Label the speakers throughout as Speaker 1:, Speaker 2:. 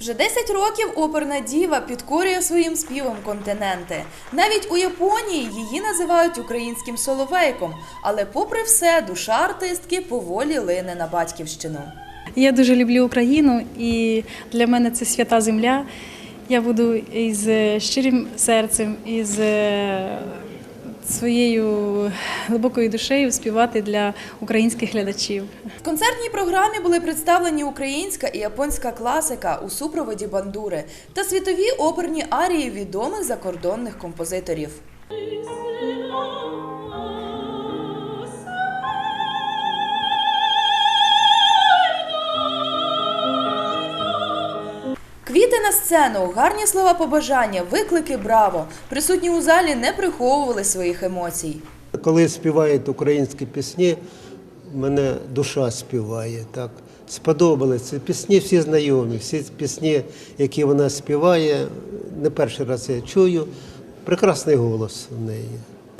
Speaker 1: Вже 10 років оперна діва підкорює своїм співом континенти. Навіть у Японії її називають українським соловейком. Але, попри все, душа артистки поволі лине на батьківщину.
Speaker 2: Я дуже люблю Україну, і для мене це свята земля. Я буду із щирим серцем, із е, своєю глибокою душею співати для українських глядачів.
Speaker 1: В концертній програмі були представлені українська і японська класика у супроводі бандури та світові оперні арії відомих закордонних композиторів. Квіти на сцену, гарні слова побажання, виклики браво. Присутні у залі не приховували своїх емоцій.
Speaker 3: Коли співають українські пісні, мене душа співає. Так. Сподобалися. Пісні всі знайомі, всі пісні, які вона співає, не перший раз я чую. Прекрасний голос в неї.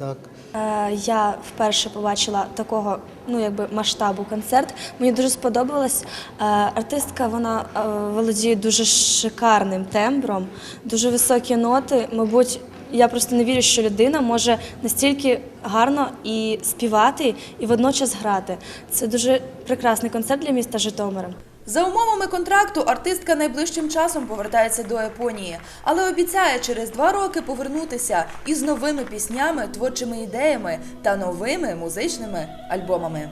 Speaker 3: Так.
Speaker 4: Е, Я вперше побачила такого ну якби масштабу концерт. Мені дуже сподобалось. Е, Артистка вона е, володіє дуже шикарним тембром, дуже високі ноти. Мабуть, я просто не вірю, що людина може настільки гарно і співати, і водночас грати. Це дуже прекрасний концерт для міста Житомира.
Speaker 1: За умовами контракту артистка найближчим часом повертається до Японії, але обіцяє через два роки повернутися із новими піснями, творчими ідеями та новими музичними альбомами.